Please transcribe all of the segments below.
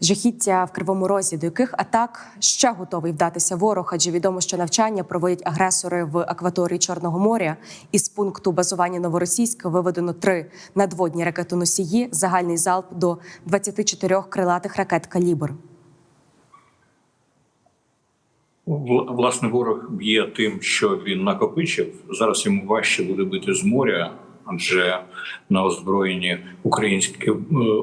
Жахіття в кривому розі, до яких атак ще готовий вдатися ворог, адже відомо, що навчання проводять агресори в акваторії Чорного моря. Із пункту базування новоросійська виведено три надводні ракетоносії, загальний залп до 24 крилатих ракет калібр. Власне, ворог б'є тим, що він накопичив. Зараз йому важче буде бити з моря, адже на озброєнні українське е,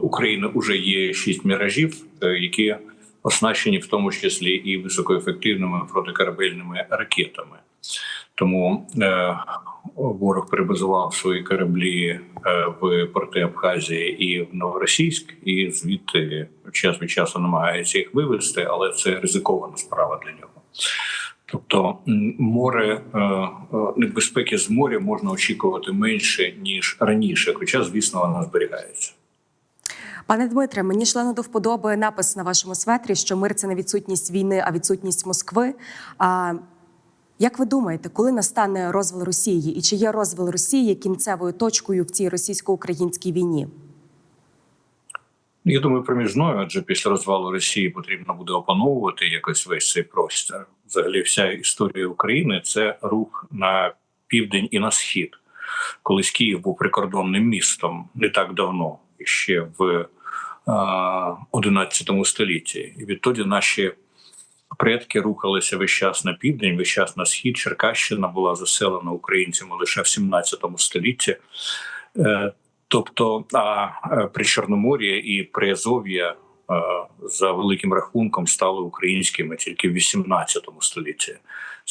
України вже є шість міражів, е, які оснащені в тому числі і високоефективними протикорабельними ракетами. Тому е, ворог перебазував свої кораблі е, в порти Абхазії і в Новоросійськ, і звідти час від часу намагається їх вивести, але це ризикована справа для нього. Тобто море е, е, небезпеки з моря можна очікувати менше ніж раніше, хоча, звісно, вона зберігається. Пане Дмитре, мені члено до вподоби напис на вашому светрі, що мир це не відсутність війни, а відсутність Москви. А як ви думаєте, коли настане розвал Росії, і чи є розвал Росії кінцевою точкою в цій російсько-українській війні? Я думаю, проміжною, адже після розвалу Росії потрібно буде опановувати якось весь цей простір. Взагалі, вся історія України це рух на південь і на схід. Колись Київ був прикордонним містом не так давно, ще в а, 11 столітті. І відтоді наші предки рухалися весь час на південь, весь час на схід. Черкащина була заселена українцями лише в 17 столітті. Тобто, а е, при Чорномор'я і при Азов'я е, за великим рахунком стали українськими тільки в 18 столітті.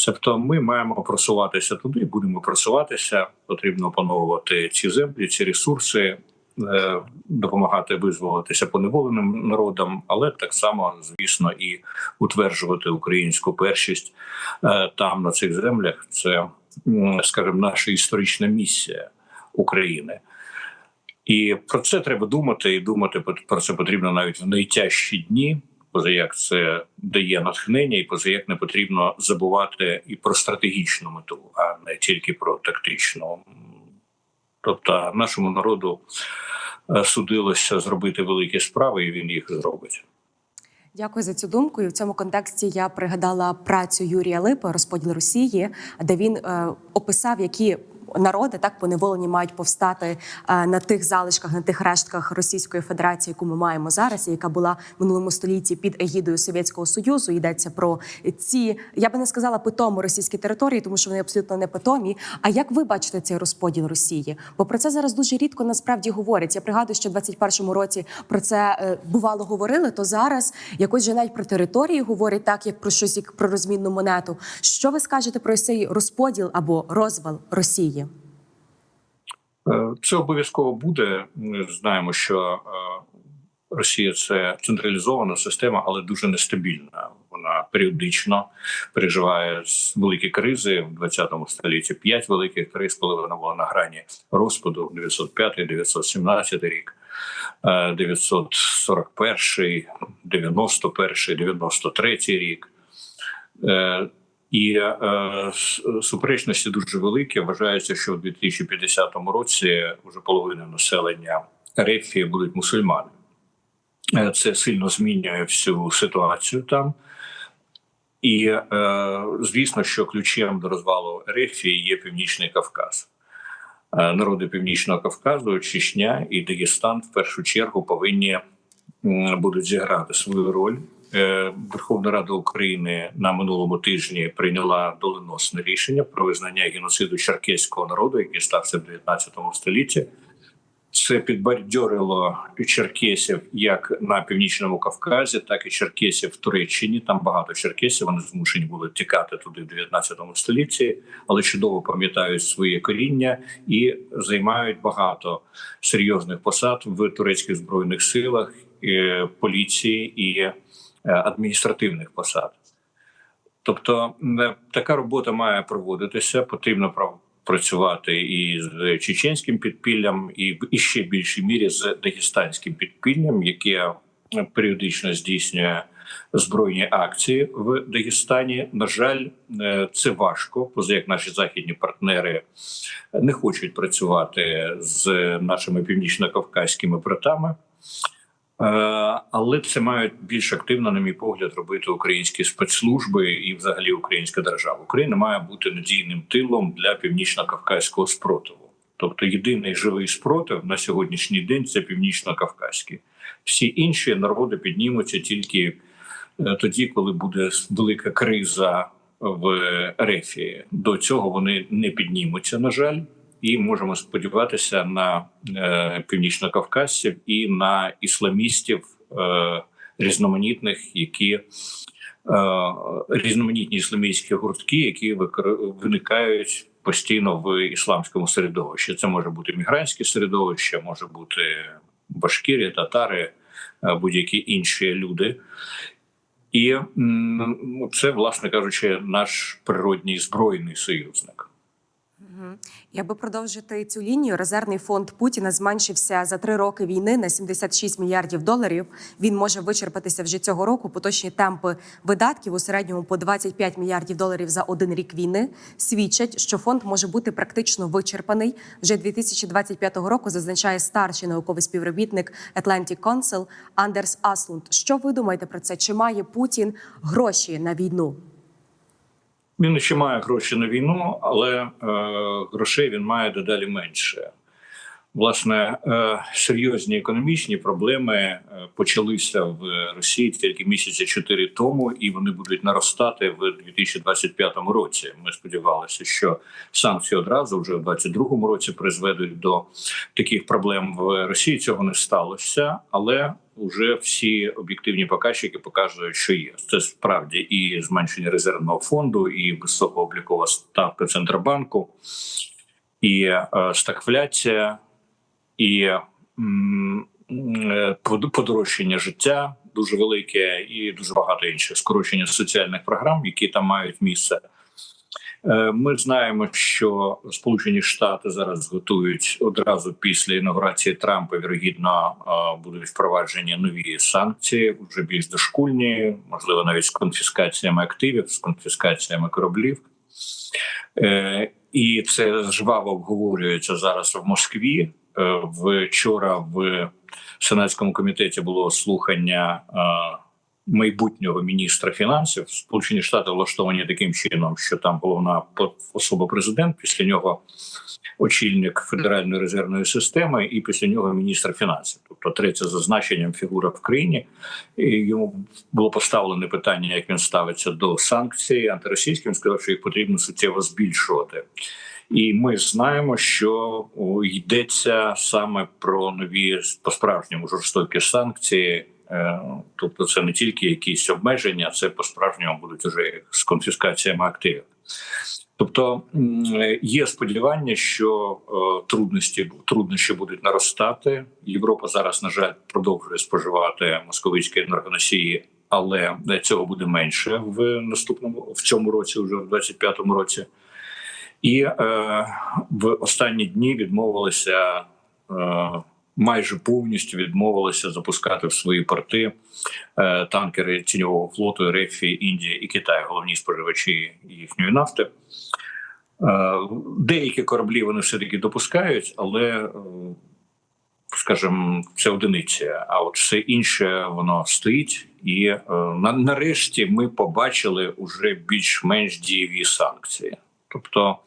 Тобто, ми маємо просуватися туди, будемо просуватися. Потрібно опановувати ці землі, ці ресурси, е, допомагати визволитися поневоленим народам, але так само, звісно, і утверджувати українську першість там на цих землях. Це, скажімо, наша історична місія України. І про це треба думати, і думати про це потрібно навіть в найтяжчі дні. Поза як це дає натхнення, і поза як не потрібно забувати і про стратегічну мету, а не тільки про тактичну. Тобто нашому народу е, судилося зробити великі справи, і він їх зробить. Дякую за цю думку. І в цьому контексті я пригадала працю Юрія Липа Розподіл Росії, де він е, описав, які народи так поневолені мають повстати е, на тих залишках, на тих рештках Російської Федерації, яку ми маємо зараз, і яка була в минулому столітті під егідою Совєтського Союзу. Йдеться про ці, я би не сказала питому російські території, тому що вони абсолютно не питомі. А як ви бачите цей розподіл Росії? Бо про це зараз дуже рідко насправді говорять. Я пригадую, що в 21-му році про це е, бувало говорили. То зараз якось вже навіть про території говорять так, як про щось як про розмінну монету. Що ви скажете про цей розподіл або розвал Росії? Е, Це обов'язково буде. Ми знаємо, що е, Росія це централізована система, але дуже нестабільна. Вона періодично переживає великі кризи в 20 столітті. П'ять великих криз, коли вона була на грані розпаду 905, 917 рік, е, 941, 91, 93 рік. І е, суперечності дуже великі. Вважається, що в 2050 році вже половина населення Рефії будуть мусульмани. Е, Це сильно змінює всю ситуацію там. І е, звісно, що ключем до розвалу Рефії є Північний Кавказ. Е, Народи Північного Кавказу, Чечня і Дагестан в першу чергу повинні будуть зіграти свою роль. Е, Верховна Рада України на минулому тижні прийняла доленосне рішення про визнання геноциду черкеського народу, який стався в 19 столітті. Це підбадьорило черкесів як на північному Кавказі, так і черкесів в Туреччині. Там багато черкесів. Вони змушені були тікати туди в 19 столітті, але чудово пам'ятають своє коріння і займають багато серйозних посад в турецьких збройних силах, поліції і е, адміністративних посад. Тобто е, така робота має проводитися. Потрібно працювати і з чеченським підпіллям, і в іще більшій мірі з дагестанським підпіллям, яке періодично здійснює збройні акції в Дагестані. На жаль, е, це важко, поза як наші західні партнери не хочуть працювати з нашими північно-кавказькими братами. Е, Але це мають більш активно, на мій погляд, робити українські спецслужби і, взагалі, українська держава. Україна має бути надійним тилом для північно-кавказького спротиву. Тобто, єдиний живий спротив на сьогоднішній день це північно-кавказький. Всі інші народи піднімуться тільки е, тоді, коли буде велика криза в Рефії. До цього вони не піднімуться, на жаль, і можемо сподіватися на е, північнокавказців і на ісламістів е, різноманітних, які е, різноманітні ісламістські гуртки, які виникають постійно в ісламському середовищі. Це може бути мігрантське середовище, може бути башкірі, татари, будь-які інші люди. І це, власне кажучи, наш природній збройний союзник. І продовжити цю лінію, резервний фонд Путіна зменшився за три роки війни на 76 мільярдів доларів. Він може вичерпатися вже цього року. Поточні темпи видатків у середньому по 25 мільярдів доларів за один рік війни свідчать, що фонд може бути практично вичерпаний вже 2025 року. Зазначає старший науковий співробітник Atlantic Council Андерс Аслунд. Що ви думаєте про це? Чи має Путін гроші на війну? Він ще має гроші на війну, але е, грошей він має дедалі менше. Власне, е, серйозні економічні проблеми е, почалися в Росії тільки місяці чотири тому, і вони будуть наростати в 2025 році. Ми сподівалися, що санкції одразу вже в 2022 році призведуть до таких проблем в Росії. Цього не сталося, але вже всі об'єктивні показчики показують, що є це справді і зменшення резервного фонду, і високооблікова ставка центробанку, і е, стагфляція, і е, подорожчання життя дуже велике, і дуже багато інших скорочення соціальних програм, які там мають місце. Е, Ми знаємо, що Сполучені Штати зараз готують одразу після інаугурації Трампа. Вірогідно е, будуть впроваджені нові санкції, вже більш дошкульні, можливо, навіть з конфіскаціями активів, з конфіскаціями кораблів. Е, І це жваво обговорюється зараз в Москві. Вчора в Сенатському комітеті було слухання майбутнього міністра фінансів. Сполучені Штати влаштовані таким чином, що там головна особа президент, після нього очільник Федеральної резервної системи, і після нього міністр фінансів. Тобто третя за значенням фігура в країні. І йому було поставлене питання, як він ставиться до санкцій антиросійських. Він сказав, що їх потрібно суттєво збільшувати. І ми знаємо, що йдеться саме про нові по справжньому жорстокі санкції. Е, Тобто, це не тільки якісь обмеження, це по справжньому будуть уже з конфіскаціями активів. Тобто е, є сподівання, що е, трудності труднощі будуть наростати. Європа зараз, на жаль, продовжує споживати московицькі енергоносії, але цього буде менше в наступному в цьому році, вже в 25-му році. І е, в останні дні відмовилися е, майже повністю відмовилися запускати в свої порти е, танкери тіньового флоту РФ, Індія і Китай, головні споживачі їхньої нафти. Е, деякі кораблі вони все таки допускають, але е, скажімо, це одиниці. А от все інше воно стоїть, і е, на, нарешті ми побачили уже більш-менш дієві санкції. Тобто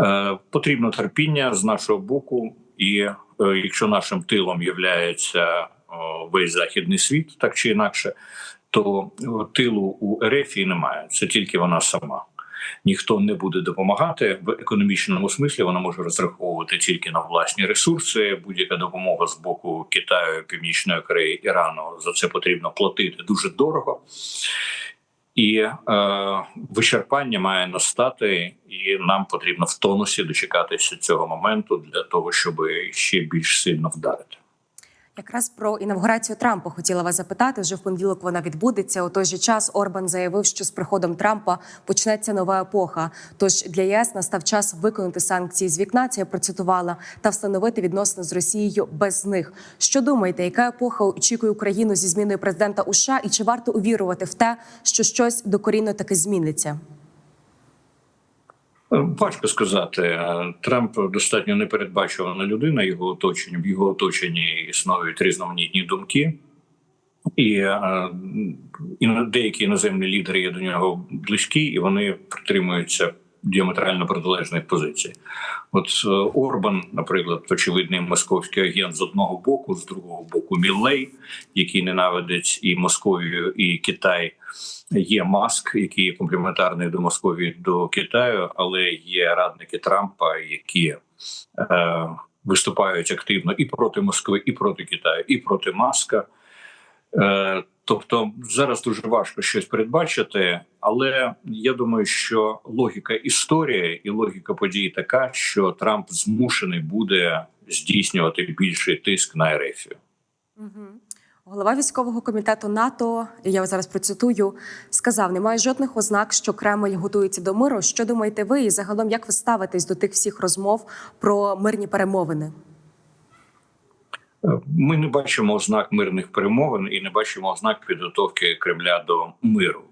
е, потрібно терпіння з нашого боку, і якщо нашим тилом є весь західний світ, так чи інакше, то е, тилу у Ерефії немає. Це тільки вона сама. Ніхто не буде допомагати в економічному смислі. Вона може розраховувати тільки на власні ресурси. Будь-яка допомога з боку Китаю, Північної Кореї, Ірану за це потрібно платити дуже дорого. І е, вичерпання має настати, і нам потрібно в тонусі дочекатися цього моменту для того, щоб ще більш сильно вдарити. Якраз про інавгурацію Трампа хотіла вас запитати. Вже в понеділок вона відбудеться. У той же час Орбан заявив, що з приходом Трампа почнеться нова епоха. Тож для ЄС настав час виконати санкції з вікна. Це я процитувала та встановити відносини з Росією без них. Що думаєте, яка епоха очікує Україну зі зміною президента США? І чи варто увірувати в те, що щось докорінно таки зміниться? Важко сказати. Трамп достатньо непередбачувана людина. Його оточення в його оточенні існують різноманітні думки. І, е, і деякі іноземні лідери є до нього близькі, і вони притримуються діаметрально протилежних позицій. От е, Орбан, наприклад, очевидний московський агент з одного боку, з другого боку Міллей, який ненавидить і Московію, і Китай. Є Маск, який є комплементарний до Московії до Китаю, але є радники Трампа, які е, виступають активно і проти Москви, і проти Китаю, і проти Маска. Е, тобто зараз дуже важко щось передбачити, але я думаю, що логіка історії і логіка подій така, що Трамп змушений буде здійснювати більший тиск на РФ. Угу. Голова військового комітету НАТО, я зараз процитую, сказав: немає жодних ознак, що Кремль готується до миру. Що думаєте ви? І загалом, як ви ставитесь до тих всіх розмов про мирні перемовини? Ми не бачимо ознак мирних перемовин і не бачимо ознак підготовки Кремля до миру.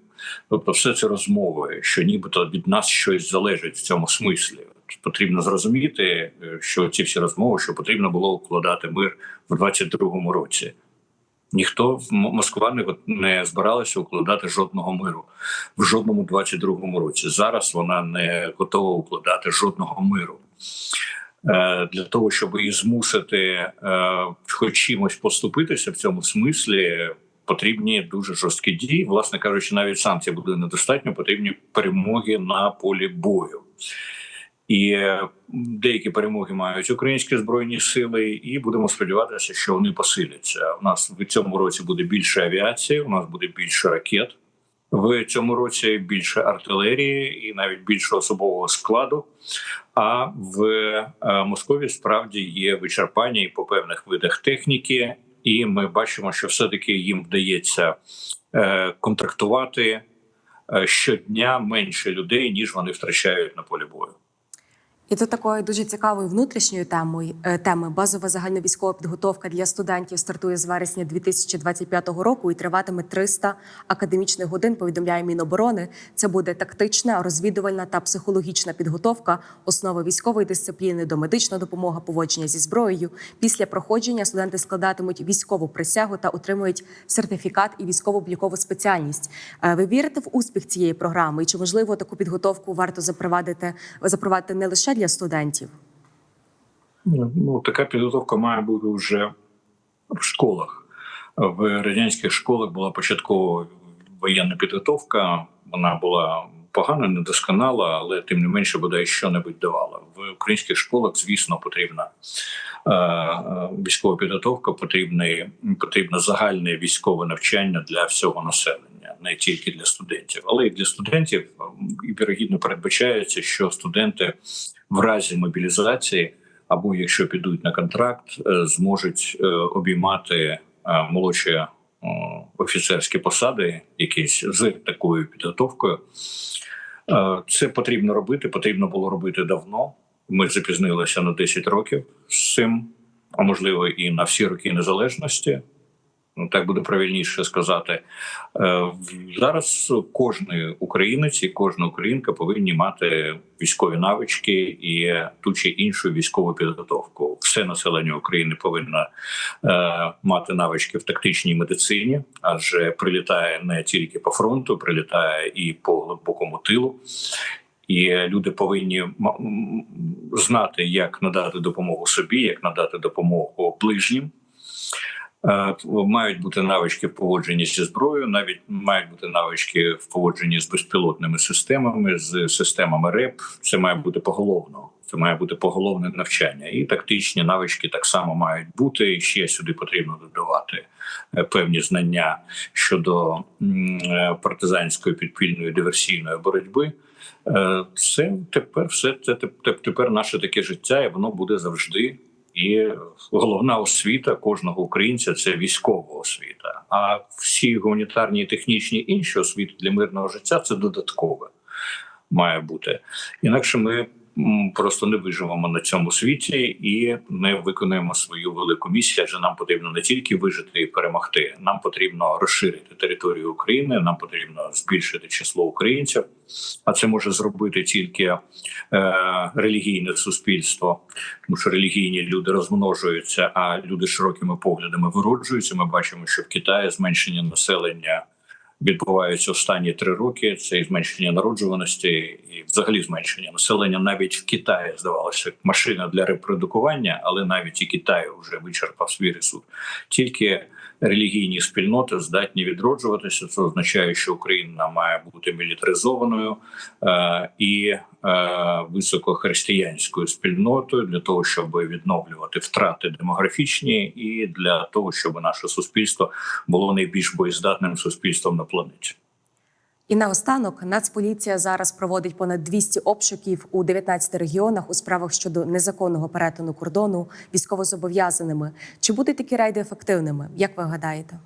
Тобто, все це розмови, що нібито від нас щось залежить в цьому смислі. Потрібно зрозуміти, що ці всі розмови, що потрібно було укладати мир в 22-му році. Ніхто в Москва не збиралася укладати жодного миру в жодному 22-му році. Зараз вона не готова укладати жодного миру. Е, Для того щоб її змусити, е, хоч чимось поступитися в цьому смислі, потрібні дуже жорсткі дії. Власне кажучи, навіть санкцій буде недостатньо. Потрібні перемоги на полі бою. І е, деякі перемоги мають українські збройні сили, і будемо сподіватися, що вони посиляться. У нас в цьому році буде більше авіації, у нас буде більше ракет. В цьому році більше артилерії і навіть більше особового складу. А в Москві справді є вичерпання і по певних видах техніки, і ми бачимо, що все-таки їм вдається е, контрактувати е, щодня менше людей ніж вони втрачають на полі бою. І тут такою дуже цікавою внутрішньою темою е, теми базова загальновійськова підготовка для студентів стартує з вересня 2025 року і триватиме 300 академічних годин. Повідомляє Міноборони. Це буде тактична, розвідувальна та психологічна підготовка, основа військової дисципліни, домедична допомога, поводження зі зброєю. Після проходження студенти складатимуть військову присягу та отримують сертифікат і військово-облікову спеціальність. Е, Ви вірите в успіх цієї програми? І чи можливо таку підготовку варто запровадити запровадити не лише для студентів? Ну така підготовка має бути вже в школах. В радянських школах була початкова воєнна підготовка. Вона була погана, недосконала, але тим не менше бодай що-небудь давала. В українських школах, звісно, потрібна е, військова підготовка, потрібне, потрібно загальне військове навчання для всього населення, не тільки для студентів, але й для студентів і вірогідно передбачається, що студенти в разі мобілізації або якщо підуть на контракт, е, зможуть е, обіймати е, молодші офіцерські посади, якісь з такою підготовкою. Це потрібно робити. Потрібно було робити давно. Ми запізнилися на 10 років з цим, а можливо, і на всі роки незалежності. Ну, так буде правильніше сказати. Зараз кожен українець і кожна українка повинні мати військові навички і ту чи іншу військову підготовку. Все населення України повинно е, мати навички в тактичній медицині, адже прилітає не тільки по фронту, прилітає і по глибокому тилу. І люди повинні знати, як надати допомогу собі, як надати допомогу ближнім. Мають бути навички в поводженні зі зброєю, навіть мають бути навички в поводженні з безпілотними системами, з системами РЕП. Це має бути поголовно. Це має бути поголовне навчання, і тактичні навички так само мають бути. І ще сюди потрібно додавати е, певні знання щодо е, партизанської підпільної диверсійної боротьби. Е, це тепер все це тепер наше таке життя, і воно буде завжди. І головна освіта кожного українця це військова освіта. А всі гуманітарні і технічні інші освіти для мирного життя це додаткове має бути. Інакше ми просто не виживемо на цьому світі і не виконаємо свою велику місію. Адже нам потрібно не тільки вижити і перемогти, нам потрібно розширити територію України, нам потрібно збільшити число українців. А це може зробити тільки е, релігійне суспільство, тому що релігійні люди розмножуються, а люди широкими поглядами вироджуються. Ми бачимо, що в Китаї зменшення населення відбувається останні три роки. Це і зменшення народжуваності і взагалі зменшення населення. Навіть в Китаї здавалося машина для репродукування, але навіть і Китай вже вичерпав свій ресурс. Тільки релігійні спільноти здатні відроджуватися. Це означає, що Україна має бути мілітаризованою е, і високохристиянською спільнотою для того, щоб відновлювати втрати демографічні, і для того, щоб наше суспільство було найбільш боєздатним суспільством на планеті. І наостанок Нацполіція зараз проводить понад 200 обшуків у 19 регіонах у справах щодо незаконного перетину кордону військовозобов'язаними. Чи будуть такі рейди ефективними? Як ви гадаєте?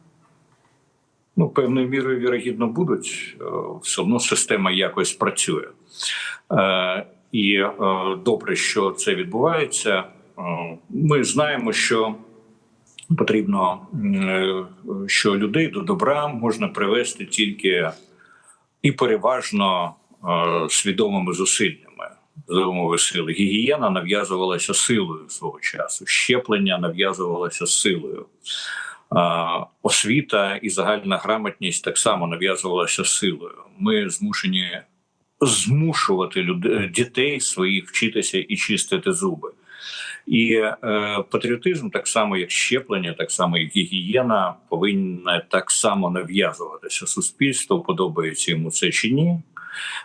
Ну, певною мірою вірогідно будуть. Е, Все одно система якось працює. Е, І е, добре, що це відбувається. Ми знаємо, що потрібно, що людей до добра можна привести тільки і переважно свідомими зусиллями. За умови сили гігієна нав'язувалася силою свого часу, щеплення нав'язувалося силою. Освіта і загальна грамотність так само нав'язувалася силою. Ми змушені змушувати людей, дітей своїх вчитися і чистити зуби. І е, патріотизм, так само як щеплення, так само як гігієна, повинна так само нав'язуватися суспільству, подобається йому це чи ні.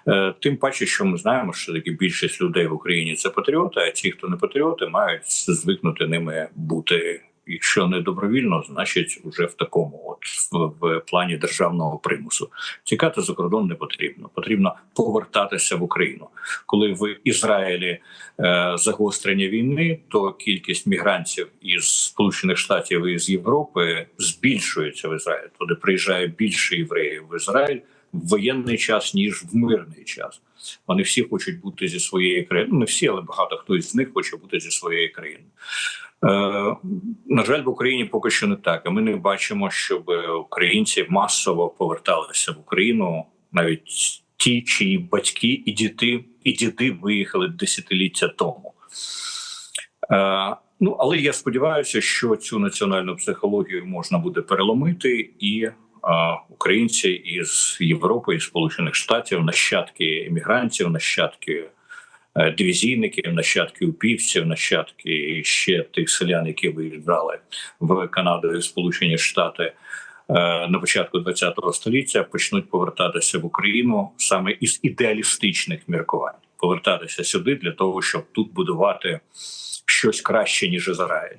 Е, Тим паче, що ми знаємо, що таки більшість людей в Україні це патріоти, а ті, хто не патріоти, мають звикнути ними бути. Якщо не добровільно, значить вже в такому, от в, в плані державного примусу. Тікати за кордон не потрібно. Потрібно повертатися в Україну. Коли в Ізраїлі е, загострення війни, то кількість мігрантів із Сполучених Штатів і з Європи збільшується в Ізраїль. Туди приїжджає більше євреїв в Ізраїль в воєнний час ніж в мирний час. Вони всі хочуть бути зі своєї країни. Ну не всі, але багато хто із них хоче бути зі своєї країни. Е, на жаль, в Україні поки що не так. А ми не бачимо, щоб українці масово поверталися в Україну, навіть ті, чиї батьки і діти, і діди виїхали десятиліття тому. Е, ну але я сподіваюся, що цю національну психологію можна буде переломити і. е, Українці із Європи і Сполучених Штатів, нащадки емігрантів, нащадки дивізійників, нащадки упівців, нащадки ще тих селян, які виїжджали в Канаду і Сполучені Штати е, на початку ХХ століття, почнуть повертатися в Україну саме із ідеалістичних міркувань, повертатися сюди для того, щоб тут будувати щось краще ніж Ізраїль.